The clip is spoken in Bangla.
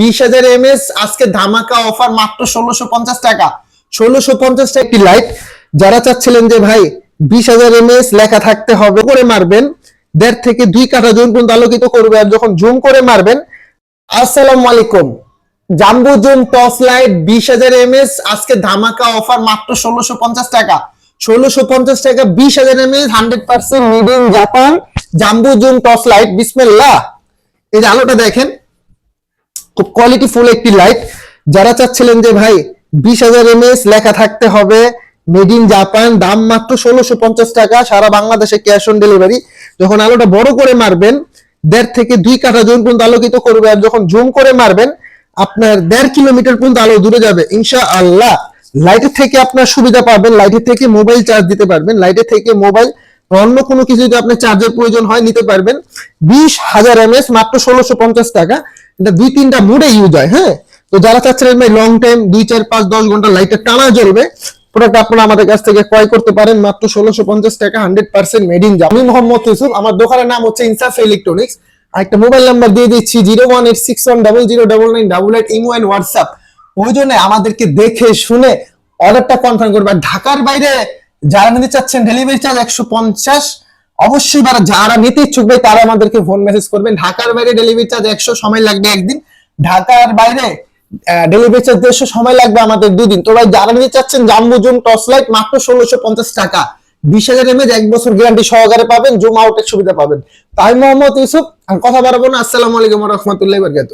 বিশ হাজার এমএস আজকে ধামাকা অফার মাত্র ষোলোশো পঞ্চাশ টাকা। ষোলোশো পঞ্চাশ টাকা একটি লাইট যারা চাচ্ছিলেন যে ভাই, বিশ হাজার লেখা থাকতে হবে, করে মারবেন। থেকে দুই পর্যন্ত আলোকিত করবে আর যখন জুম করে মারবেন, আসসালামু আলাইকুম। জাম্বু জুম লাইট, বিশ হাজার আজকে ধামাকা অফার মাত্র ষোলোশো পঞ্চাশ টাকা। ষোলোশো পঞ্চাশ টাকা, বিশ হাজার MS hundred percent Japan jumbo zoom torch light. বিসমিল্লাহ। এই আলোটা দেখেন খুব কোয়ালিটি ফুল একটি লাইট যারা চাচ্ছিলেন যে ভাই বিশ হাজার এমএস লেখা থাকতে হবে মেড ইন জাপান দাম মাত্র ষোলোশো পঞ্চাশ টাকা, সারা বাংলাদেশে ক্যাশ অন ডেলিভারি যখন আলোটা বড় করে মারবেন, দেড় থেকে দুই কাঠা জুম পর্যন্ত আলোকিত করবে, আর যখন জুম করে মারবেন, আপনার দেড় কিলোমিটার পর্যন্ত আলো দূরে যাবে। ইনশা আল্লাহ লাইটের থেকে আপনার সুবিধা পাবেন লাইটের থেকে মোবাইল চার্জ দিতে পারবেন লাইটের থেকে মোবাইল অন্য কোনো কিছু যদি আপনার চার্জের প্রয়োজন হয়, নিতে পারবেন। বিশ হাজার এমএস মাত্র ষোলোশো পঞ্চাশ টাকা। এটা দুই তিনটা মুডে ইউজ হয় হ্যাঁ? তো যারা চাচ্ছিলেন ভাই লং টাইম দুই চার পাঁচ দশ ঘণ্টা লাইটটা টানা জ্বলবে প্রোডাক্ট আপনারা আমাদের কাছ থেকে ক্রয় করতে পারেন, মাত্র ষোলোশো পঞ্চাশ টাকা হান্ড্রেড পার্সেন্ট মেড ইন আমি মোহাম্মদ ইউসুফ, আমার দোকানের নাম হচ্ছে ইনসাফ ইলেকট্রনিক্স একটা মোবাইল নাম্বার দিয়ে দিচ্ছি, zero one eight six one double zero double nine double eight imo and WhatsApp. ওই জন্য আমাদেরকে দেখে শুনে অর্ডারটা কনফার্ম করবে। ঢাকার বাইরে যারা নিতে চাচ্ছেন ডেলিভারি চার্জ একশো পঞ্চাশ, অবশ্যই যারা নিতে ইচ্ছুক ভাই, তারা আমাদেরকে ফোন মেসেজ করবেন। ঢাকার বাইরে ডেলিভারি চার্জ একশো সময় লাগবে একদিন। ঢাকার বাইরে ডেলিভারি চার্জ দেড়শো সময় লাগবে আমাদের দুদিন। তো ভাই, যারা নিতে চাচ্ছেন, জাম্বু জুম টস লাইট মাত্র ষোলোশো পঞ্চাশ টাকা। বিশ হাজার এমএজ, এক বছর গ্যারান্টি সহকারে পাবেন, জুম আউটের সুবিধা পাবেন। তাই মোহাম্মদ ইউসুফ কথা বাড়াবো না। আসসালামু আলাইকুম রহমতুল্লাহ বরকাত